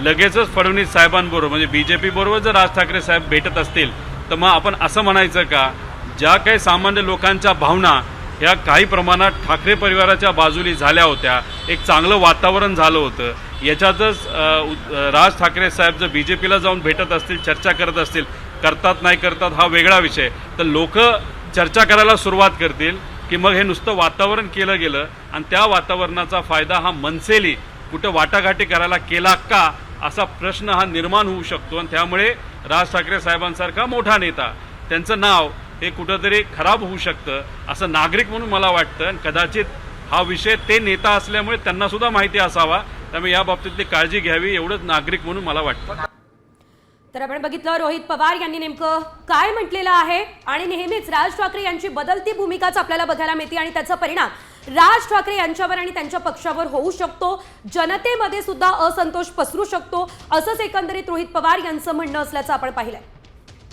लगेचच फडणवीस साहेबांबरोबर म्हणजे B J पीबरोबर जर राज ठाकरे साहेब भेटत असतील तर मग आपण असं म्हणायचं का ज्या काही सामान्य लोकांच्या भावना ह्या काही प्रमाणात ठाकरे परिवाराच्या बाजूनी झाल्या होत्या एक चांगलं वातावरण झालं होतं याच्यातच राज ठाकरे साहेब जर बी जे पीला जाऊन भेटत असतील चर्चा करत असतील करतात नाही करतात हा वेगळा विषय तर लोक चर्चा करायला सुरुवात करतील की मग हे नुसतं वातावरण केलं गेलं आणि त्या वातावरणाचा फायदा हा मनसेली कुठं वाटाघाटी करायला केला का असा प्रश्न हा निर्माण होऊ शकतो. आणि त्यामुळे राज ठाकरे साहेबांसारखा मोठा नेता त्यांचं नाव हे कुठंतरी खराब होऊ शकतं असं नागरिक म्हणून मला वाटतं. आणि कदाचित हा विषय ते नेता असल्यामुळे त्यांना सुद्धा माहिती असावा. त्यामुळे या बाबतीतली काळजी घ्यावी एवढंच नागरिक म्हणून मला वाटतं. तर आपण बघितलं रोहित पवार यांनी नेमकं काय म्हटलेलं आहे? आणि नेहमीच राज ठाकरे यांची बदलती भूमिकाच आपल्याला बघायला मिळते आणि त्याचा परिणाम राज ठाकरे यांच्यावर आणि त्यांच्या पक्षावर होऊ शकतो. जनतेमध्ये सुद्धा असंतोष पसरू शकतो. असंच एकंदरीत रोहित पवार यांचं म्हणणं असल्याचं आपण पाहिलंय.